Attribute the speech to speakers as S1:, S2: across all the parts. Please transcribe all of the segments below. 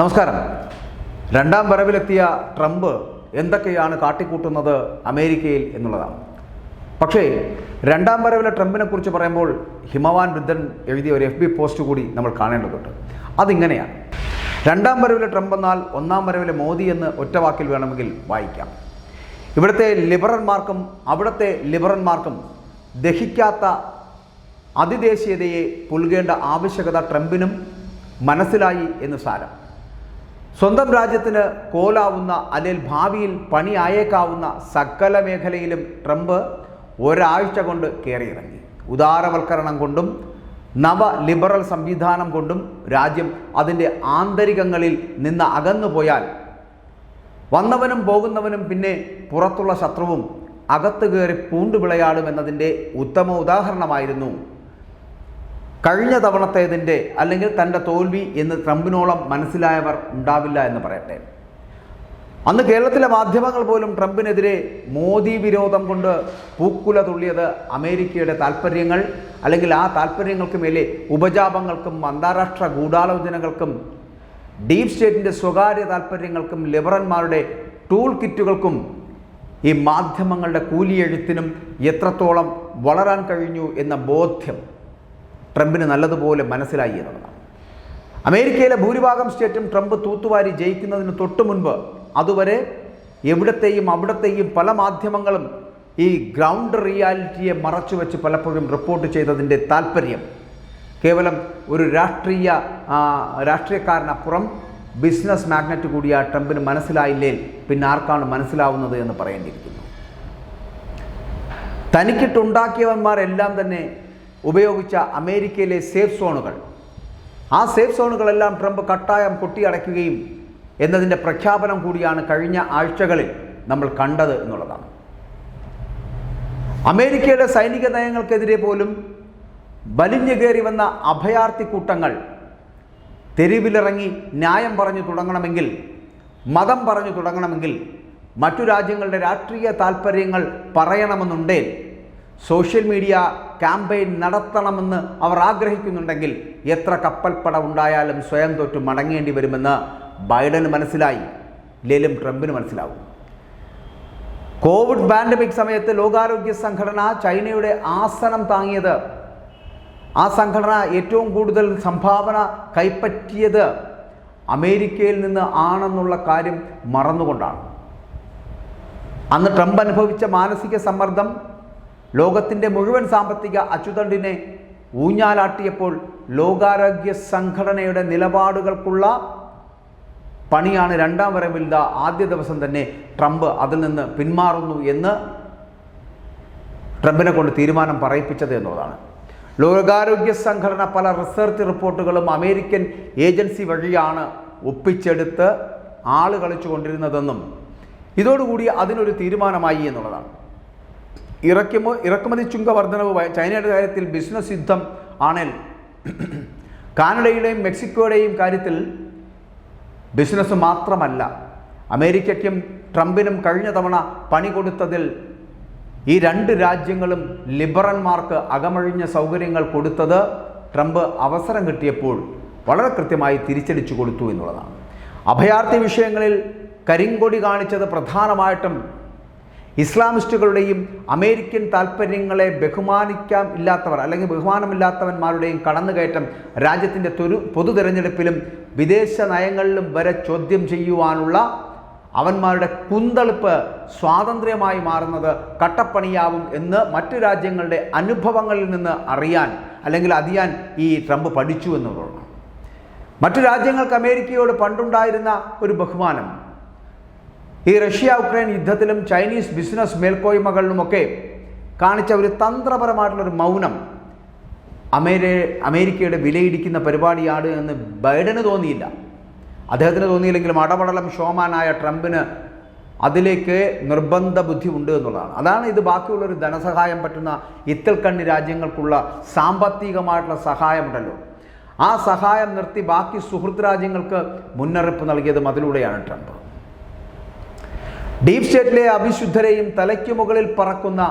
S1: നമസ്കാരം. രണ്ടാം വരവിലെത്തിയ ട്രംപ് എന്തൊക്കെയാണ് കാട്ടിക്കൂട്ടുന്നത് അമേരിക്കയിൽ എന്നുള്ളതാണ്. പക്ഷേ രണ്ടാം വരവിലെ ട്രംപിനെ കുറിച്ച് പറയുമ്പോൾ ഹിമവാൻ വൃദ്ധൻ എഴുതിയ ഒരു എഫ് ബി പോസ്റ്റ് കൂടി നമ്മൾ കാണേണ്ടതുണ്ട്. അതിങ്ങനെയാണ്. രണ്ടാം വരവിലെ ട്രംപ് എന്നാൽ ഒന്നാം വരവിലെ മോദി എന്ന് ഒറ്റവാക്കിൽ വേണമെങ്കിൽ വായിക്കാം. ഇവിടുത്തെ ലിബറന്മാർക്കും അവിടുത്തെ ലിബറന്മാർക്കും ദഹിക്കാത്ത അതിദേശീയതയെ പുൽകേണ്ട ആവശ്യകത ട്രംപിനും മനസ്സിലായി എന്ന് സാരം. സ്വന്തം രാജ്യത്തിന് കോലാവുന്ന അല്ലെങ്കിൽ ഭാവിയിൽ പണിയായേക്കാവുന്ന സകല മേഖലയിലും ട്രംപ് ഒരാഴ്ച കൊണ്ട് കയറിയിറങ്ങി ഉദാരവൽക്കരണം കൊണ്ടും നവ ലിബറൽ സംവിധാനം കൊണ്ടും രാജ്യം അതിന്റെ ആന്തരികങ്ങളിൽ നിന്ന് അകന്നുപോയാൽ വന്നവനും പോകുന്നവനും പിന്നെ പുറത്തുള്ള ശത്രുവും അകത്തു കയറി പൂണ്ടുവിളയാടുമെന്നതിന്റെ ഉത്തമ ഉദാഹരണമായിരുന്നു കഴിഞ്ഞ തവണത്തേതിന്റെ അല്ലെങ്കിൽ തന്റെ തോൽവി എന്ന് ട്രംപിനോളം മനസ്സിലായവർ ഉണ്ടാവില്ല എന്ന് പറയട്ടെ. അന്ന് കേരളത്തിലെ മാധ്യമങ്ങൾ പോലും ട്രംപിനെതിരെ മോദി വിരോധം കൊണ്ട് പൂക്കുല തുള്ളിയത് അമേരിക്കയുടെ താല്പര്യങ്ങൾ അല്ലെങ്കിൽ ആ താല്പര്യങ്ങൾക്ക് മേലെ ഉപജാപങ്ങൾക്കും അന്താരാഷ്ട്ര ഗൂഢാലോചനകൾക്കും ഡീപ് സ്റ്റേറ്റിന്റെ സ്വകാര്യ താല്പര്യങ്ങൾക്കും ലിബറന്മാരുടെ ടൂൾ കിറ്റുകൾക്കും ഈ മാധ്യമങ്ങളുടെ കൂലിയെഴുത്തിനും എത്രത്തോളം വളരാൻ കഴിഞ്ഞു എന്ന ബോധ്യം ട്രംപിന് നല്ലതുപോലെ മനസ്സിലായി എന്നുള്ളതാണ്. അമേരിക്കയിലെ ഭൂരിഭാഗം സ്റ്റേറ്റും ട്രംപ് തൂത്തുവാരി ജയിക്കുന്നതിന് തൊട്ടു മുൻപ് അതുവരെ എവിടത്തെയും അവിടത്തെയും പല മാധ്യമങ്ങളും ഈ ഗ്രൗണ്ട് റിയാലിറ്റിയെ മറച്ചു വെച്ച് പലപ്പോഴും റിപ്പോർട്ട് ചെയ്തതിന്റെ താല്പര്യം കേവലം ഒരു രാഷ്ട്രീയ രാഷ്ട്രീയക്കാരനപ്പുറം ബിസിനസ് മാഗ്നറ്റ് കൂടിയ ട്രംപിന് മനസ്സിലായില്ലേ പിന്നെ ആർക്കാണ് മനസ്സിലാവുന്നത് എന്ന് പറയേണ്ടിയിരിക്കുന്നു. തനിക്കിട്ടുണ്ടാക്കിയവന്മാരെല്ലാം തന്നെ ഉപയോഗിച്ച അമേരിക്കയിലെ സേഫ് സോണുകൾ. ആ സേഫ് സോണുകളെല്ലാം ട്രംപ് കട്ടായം കൊട്ടിയടയ്ക്കുകയും എന്നതിന്റെ പ്രഖ്യാപനം കൂടിയാണ് കഴിഞ്ഞ ആഴ്ചകളിൽ നമ്മൾ കണ്ടത് എന്നുള്ളതാണ്. അമേരിക്കയുടെ സൈനിക നയങ്ങൾക്കെതിരെ പോലും വലിഞ്ഞു കയറി വന്ന അഭയാർത്ഥി കൂട്ടങ്ങൾ തെരുവിലിറങ്ങി ന്യായം പറഞ്ഞു തുടങ്ങണമെങ്കിൽ മതം പറഞ്ഞു തുടങ്ങണമെങ്കിൽ മറ്റു രാജ്യങ്ങളുടെ രാഷ്ട്രീയ താല്പര്യങ്ങൾ പറയണമെന്നുണ്ടേൽ സോഷ്യൽ മീഡിയ ക്യാമ്പയിൻ നടത്തണമെന്ന് അവർ ആഗ്രഹിക്കുന്നുണ്ടെങ്കിൽ എത്ര കപ്പൽപ്പട ഉണ്ടായാലും സ്വയം തോറ്റു മടങ്ങേണ്ടി വരുമെന്ന് ബൈഡന് മനസ്സിലായി. ലേലും ട്രംപിന് മനസ്സിലാവും. കോവിഡ് പാൻഡമിക് സമയത്ത് ലോകാരോഗ്യ സംഘടന ചൈനയുടെ ആസനം താങ്ങിയത്. ആ സംഘടന ഏറ്റവും കൂടുതൽ സംഭാവന കൈപ്പറ്റിയത് അമേരിക്കയിൽ നിന്ന് ആണെന്നുള്ള കാര്യം മറന്നുകൊണ്ടാണ്. അന്ന് ട്രംപ് അനുഭവിച്ച മാനസിക സമ്മർദ്ദം ലോകത്തിന്റെ മുഴുവൻ സാമ്പത്തിക അച്ചുതണ്ടിനെ ഊഞ്ഞാലാട്ടിയപ്പോൾ ലോകാരോഗ്യ സംഘടനയുടെ നിലപാടുകൾക്കുള്ള പണിയാണ് രണ്ടാം വരവിൽ ആദ്യ ദിവസം തന്നെ ട്രംപ് അതിൽ നിന്ന് പിന്മാറുന്നു എന്ന് ട്രംപിനെ കൊണ്ട് തീരുമാനം പറയിപ്പിച്ചത് എന്നുള്ളതാണ്. ലോകാരോഗ്യ സംഘടന പല റിസർച്ച് റിപ്പോർട്ടുകളും അമേരിക്കൻ ഏജൻസി വഴിയാണ് ഒപ്പിച്ചെടുത്ത് ആൾ കളിച്ചു കൊണ്ടിരുന്നതെന്നും ഇതോടുകൂടി അതിനൊരു തീരുമാനമായി എന്നുള്ളതാണ്. ഇറക്കുമോ ഇറക്കുമതി ചുങ്ക വർധനവ് ചൈനയുടെ കാര്യത്തിൽ ബിസിനസ് യുദ്ധം ആണേൽ കാനഡയുടെയും മെക്സിക്കോയുടെയും കാര്യത്തിൽ ബിസിനസ് മാത്രമല്ല. അമേരിക്കയ്ക്കും ട്രംപിനും കഴിഞ്ഞ തവണ പണി കൊടുത്തതിൽ ഈ രണ്ട് രാജ്യങ്ങളും ലിബറന്മാർക്ക് അകമഴിഞ്ഞ സൗകര്യങ്ങൾ കൊടുത്തത് ട്രംപ് അവസരം കിട്ടിയപ്പോൾ വളരെ കൃത്യമായി തിരിച്ചടിച്ചു കൊടുത്തു എന്നുള്ളതാണ്. അഭയാർത്ഥി വിഷയങ്ങളിൽ കരിങ്കൊടി കാണിച്ചത് പ്രധാനമായിട്ടും ഇസ്ലാമിസ്റ്റുകളുടെയും അമേരിക്കൻ താല്പര്യങ്ങളെ ബഹുമാനിക്കാൻ ഇല്ലാത്തവർ അല്ലെങ്കിൽ ബഹുമാനമില്ലാത്തവന്മാരുടെയും കടന്നുകയറ്റം രാജ്യത്തിന്റെ തൊരു പൊതു തിരഞ്ഞെടുപ്പിലും വിദേശ നയങ്ങളിലും വരെ ചോദ്യം ചെയ്യുവാനുള്ള അവന്മാരുടെ കുന്തളിപ്പ് സ്വാതന്ത്ര്യമായി മാറുന്നത് കട്ടപ്പണിയാവും എന്ന് മറ്റു രാജ്യങ്ങളുടെ അനുഭവങ്ങളിൽ നിന്ന് അറിയാൻ അല്ലെങ്കിൽ അറിയാൻ ഈ ട്രംപ് പഠിച്ചു എന്നുള്ളതാണ്. മറ്റു രാജ്യങ്ങൾക്ക് അമേരിക്കയോട് പണ്ടുണ്ടായിരുന്ന ഒരു ബഹുമാനം ഈ റഷ്യ ഉക്രൈൻ യുദ്ധത്തിലും ചൈനീസ് ബിസിനസ് മേൽക്കോയ്മകളിലുമൊക്കെ കാണിച്ച ഒരു തന്ത്രപരമായിട്ടുള്ളൊരു മൗനം അമേരി അമേരിക്കയുടെ വിലയിടിക്കുന്ന പരിപാടിയാണ് എന്ന് ബൈഡന് തോന്നിയില്ല. അദ്ദേഹത്തിന് തോന്നിയില്ലെങ്കിലും അടപടലം ഷോമാനായ ട്രംപിന് അതിലേക്ക് നിർബന്ധ ബുദ്ധി ഉണ്ട് എന്നുള്ളതാണ്. അതാണ് ഇത് ബാക്കിയുള്ളൊരു ധനസഹായം പറ്റുന്ന ഇത്തൽക്കണ്ണി രാജ്യങ്ങൾക്കുള്ള സാമ്പത്തികമായിട്ടുള്ള സഹായമുണ്ടല്ലോ. ആ സഹായം നിർത്തി ബാക്കി സുഹൃത്ത് രാജ്യങ്ങൾക്ക് മുന്നറിയിപ്പ് നൽകിയതും അതിലൂടെയാണ് ട്രംപ്. ഡീപ് സ്റ്റേറ്റിലെ അവിശുദ്ധരെയും തലയ്ക്കു മുകളിൽ പറക്കുന്ന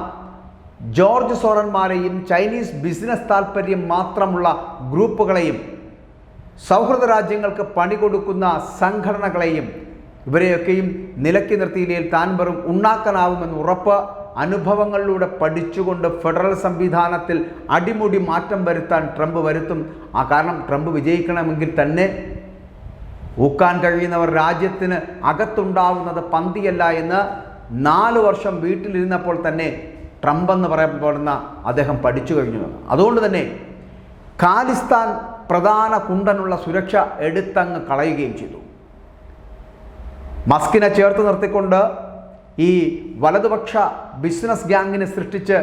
S1: ജോർജ് സോറന്മാരെയും ചൈനീസ് ബിസിനസ് താൽപ്പര്യം മാത്രമുള്ള ഗ്രൂപ്പുകളെയും സൗഹൃദ രാജ്യങ്ങൾക്ക് പണി കൊടുക്കുന്ന സംഘടനകളെയും ഇവരെയൊക്കെയും നിലക്കി നിർത്തിയില്ലെങ്കിൽ താൻ വെറും ഉണ്ടാക്കാനാവുമെന്ന് ഉറപ്പ് അനുഭവങ്ങളിലൂടെ പഠിച്ചുകൊണ്ട് ഫെഡറൽ സംവിധാനത്തിൽ അടിമുടി മാറ്റം വരുത്താൻ ട്രംപ് വരുത്തും. ആ കാരണം ട്രംപ് വിജയിക്കണമെങ്കിൽ തന്നെ ഊക്കാൻ കഴിയുന്നവർ രാജ്യത്തിന് അകത്തുണ്ടാവുന്നത് പന്തിയല്ല എന്ന് നാല് വർഷം വീട്ടിലിരുന്നപ്പോൾ തന്നെ ട്രംപ് എന്ന് പറയപ്പെടുന്ന അദ്ദേഹം പഠിച്ചു കഴിഞ്ഞു. അതുകൊണ്ട് തന്നെ ഖാലിസ്ഥാൻ പ്രധാന കുണ്ടനുള്ള സുരക്ഷ എടുത്തങ്ങ് കളയുകയും ചെയ്തു മസ്കിനെ ചേർത്ത് നിർത്തിക്കൊണ്ട് ഈ വലതുപക്ഷ ബിസിനസ് ഗ്യാങ്ങിനെ സൃഷ്ടിച്ച്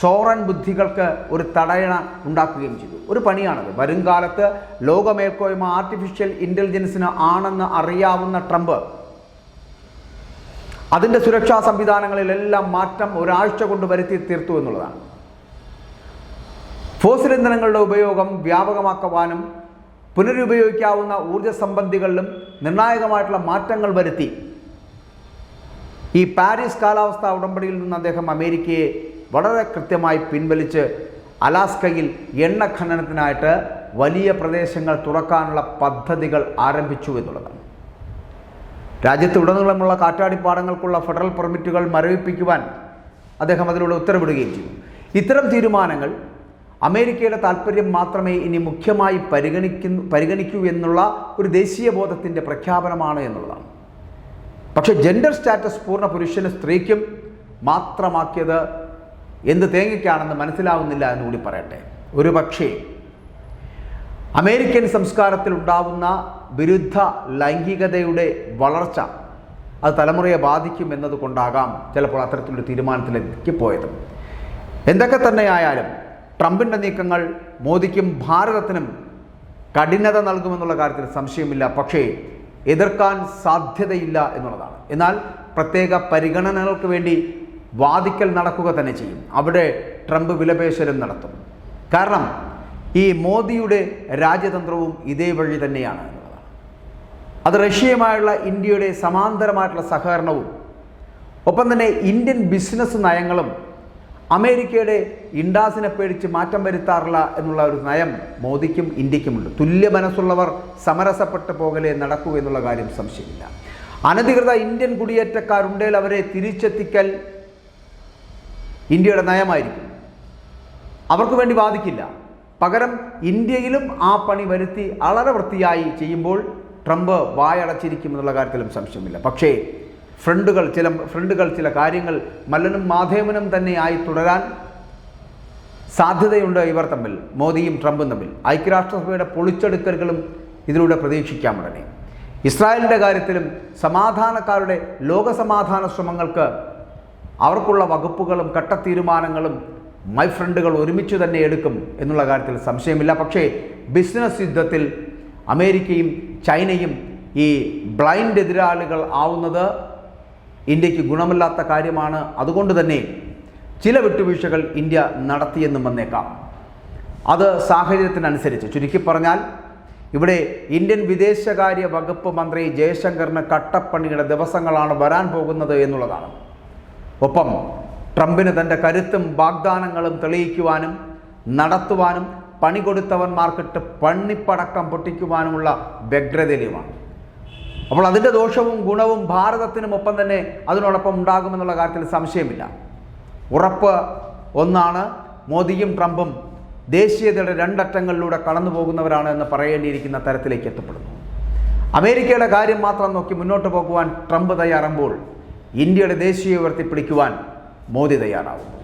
S1: സോറൻ ബുദ്ധികൾക്ക് ഒരു തടയണ ഉണ്ടാക്കുകയും ചെയ്തു. ഒരു പണിയാണത്. വരും കാലത്ത് ലോകമേൽക്കോയ്മ ആർട്ടിഫിഷ്യൽ ഇന്റലിജൻസിന് ആണെന്ന് അറിയാവുന്ന ട്രംപ് അതിന്റെ സുരക്ഷാ സംവിധാനങ്ങളിലെല്ലാം മാറ്റം ഒരാഴ്ച കൊണ്ട് വരുത്തി തീർത്തു എന്നുള്ളതാണ്. ഫോസിൽ ഇന്ധനങ്ങളുടെ ഉപയോഗം വ്യാപകമാക്കുവാനും പുനരുപയോഗിക്കാവുന്ന ഊർജ സംബന്ധികളിലും നിർണായകമായിട്ടുള്ള മാറ്റങ്ങൾ വരുത്തി. ഈ പാരീസ് കാലാവസ്ഥാ ഉടമ്പടിയിൽ നിന്ന് അദ്ദേഹം അമേരിക്കയെ വളരെ കൃത്യമായി പിൻവലിച്ച് അലാസ്കയിൽ എണ്ണ ഖനനത്തിനായിട്ട് വലിയ പ്രദേശങ്ങൾ തുറക്കാനുള്ള പദ്ധതികൾ ആരംഭിച്ചു എന്നുള്ളതാണ്. രാജ്യത്തുടനീളമുള്ള കാറ്റാടിപ്പാടങ്ങൾക്കുള്ള ഫെഡറൽ പെർമിറ്റുകൾ മരവിപ്പിക്കുവാൻ അദ്ദേഹം അതിലൂടെ ഉത്തരവിടുകയും ചെയ്തു. ഇത്തരം തീരുമാനങ്ങൾ അമേരിക്കയുടെ താല്പര്യം മാത്രമേ ഇനി മുഖ്യമായി പരിഗണിക്കുന്നു പരിഗണിക്കൂ എന്നുള്ള ഒരു ദേശീയ ബോധത്തിന്റെ പ്രഖ്യാപനമാണ് എന്നുള്ളതാണ്. പക്ഷേ ജെൻഡർ സ്റ്റാറ്റസ് പൂർണ പുരുഷന് സ്ത്രീക്കും മാത്രമാക്കിയത് എന്ത് തേങ്ങയ്ക്കാണെന്ന് മനസ്സിലാവുന്നില്ല എന്നുകൂടി പറയട്ടെ. ഒരു പക്ഷേ അമേരിക്കൻ സംസ്കാരത്തിൽ ഉണ്ടാവുന്ന വിരുദ്ധ ലൈംഗികതയുടെ വളർച്ച അത് തലമുറയെ ബാധിക്കും എന്നതുകൊണ്ടാകാം ചിലപ്പോൾ അത്തരത്തിലൊരു തീരുമാനത്തിലേക്ക് പോയത്. എന്തൊക്കെ തന്നെയായാലും ട്രംപിന്റെ നീക്കങ്ങൾ മോദിക്കും ഭാരതത്തിനും കഠിനത നൽകുമെന്നുള്ള കാര്യത്തിൽ സംശയമില്ല. പക്ഷേ എതിർക്കാൻ സാധ്യതയില്ല എന്നുള്ളതാണ്. എന്നാൽ പ്രത്യേക പരിഗണനകൾക്ക് വേണ്ടി വാദിക്കൽ നടക്കുക തന്നെ ചെയ്യും. അവിടെ ട്രംപ് വിലപേശലും നടത്തും. കാരണം ഈ മോദിയുടെ രാജ്യതന്ത്രവും ഇതേ വഴി തന്നെയാണ് അത് റഷ്യയുമായുള്ള ഇന്ത്യയുടെ സമാന്തരമായിട്ടുള്ള സഹകരണവും ഒപ്പം തന്നെ ഇന്ത്യൻ ബിസിനസ് നയങ്ങളും അമേരിക്കയുടെ ഇൻഡാസിനെ പേടിച്ച് മാറ്റം വരുത്താറില്ല എന്നുള്ള ഒരു നയം മോദിക്കും ഇന്ത്യക്കുമുണ്ട്. തുല്യ മനസ്സുള്ളവർ സമരസപ്പെട്ട് പോകലേ നടക്കൂ എന്നുള്ള കാര്യം സംശയമില്ല. അനധികൃത ഇന്ത്യൻ കുടിയേറ്റക്കാരുണ്ടേൽ അവരെ തിരിച്ചെത്തിക്കൽ ഇന്ത്യയുടെ നയമായിരിക്കും. അവർക്ക് വേണ്ടി വാദിക്കില്ല. പകരം ഇന്ത്യയിലും ആ പണി വരുത്തി വളരെ വൃത്തിയായി ചെയ്യുമ്പോൾ ട്രംപ് വായടച്ചിരിക്കും എന്നുള്ള കാര്യത്തിലും സംശയമില്ല. പക്ഷേ ഫ്രണ്ടുകൾ ചില ഫ്രണ്ടുകൾ ചില കാര്യങ്ങൾ മല്ലനും മാധേവനും തന്നെയായി തുടരാൻ സാധ്യതയുണ്ട് ഇവർ തമ്മിൽ മോദിയും ട്രംപും തമ്മിൽ. ഐക്യരാഷ്ട്രസഭയുടെ പൊളിച്ചെടുക്കലുകളും ഇതിലൂടെ പ്രതീക്ഷിക്കാം ഉടനെ. ഇസ്രായേലിന്റെ കാര്യത്തിലും സമാധാനക്കാരുടെ ലോകസമാധാന ശ്രമങ്ങൾക്ക് അവർക്കുള്ള വകുപ്പുകളും കട്ടത്തീരുമാനങ്ങളും മൈ ഫ്രണ്ടുകൾ ഒരുമിച്ച് തന്നെ എടുക്കും എന്നുള്ള കാര്യത്തിൽ സംശയമില്ല. പക്ഷേ ബിസിനസ് യുദ്ധത്തിൽ അമേരിക്കയും ചൈനയും ഈ ബ്ലൈൻഡ് എതിരാളികൾ ആവുന്നത് ഇന്ത്യയ്ക്ക് ഗുണമില്ലാത്ത കാര്യമാണ്. അതുകൊണ്ട് തന്നെ ചില വിട്ടുവീഴ്ചകൾ ഇന്ത്യ നടത്തിയെന്നും വന്നേക്കാം. അത് സാഹചര്യത്തിനനുസരിച്ച്. ചുരുക്കി പറഞ്ഞാൽ ഇവിടെ ഇന്ത്യൻ വിദേശകാര്യ വകുപ്പ് മന്ത്രി ജയശങ്കറിന് കട്ടപ്പണിയുടെ ദിവസങ്ങളാണ് വരാൻ പോകുന്നത് എന്നുള്ളതാണ്. ഒപ്പം ട്രംപിന് തന്റെ കരുത്തും വാഗ്ദാനങ്ങളും തെളിയിക്കുവാനും നടത്തുവാനും പണി കൊടുത്തവന്മാർക്കിട്ട് പണിപ്പടക്കം പൊട്ടിക്കുവാനുമുള്ള വ്യഗ്രതയുമാണ് അപ്പോൾ അതിന്റെ ദോഷവും ഗുണവും ഭാരതത്തിനും ഒപ്പം തന്നെ അതിനോടൊപ്പം ഉണ്ടാകുമെന്നുള്ള കാര്യത്തിൽ സംശയമില്ല. ഉറപ്പ് ഒന്നാണ് മോദിയും ട്രംപും ദേശീയതയുടെ രണ്ടറ്റങ്ങളിലൂടെ കടന്നു പോകുന്നവരാണ് എന്ന് പറയേണ്ടിയിരിക്കുന്ന തരത്തിലേക്ക് എത്തപ്പെടുന്നു. അമേരിക്കയുടെ കാര്യം മാത്രം നോക്കി മുന്നോട്ട് പോകുവാൻ ട്രംപ് തയ്യാറുമ്പോൾ ഇന്ത്യയുടെ ദേശീയ ഉയർത്തിപ്പിടിക്കുവാൻ മോദി തയ്യാറാവുന്നു.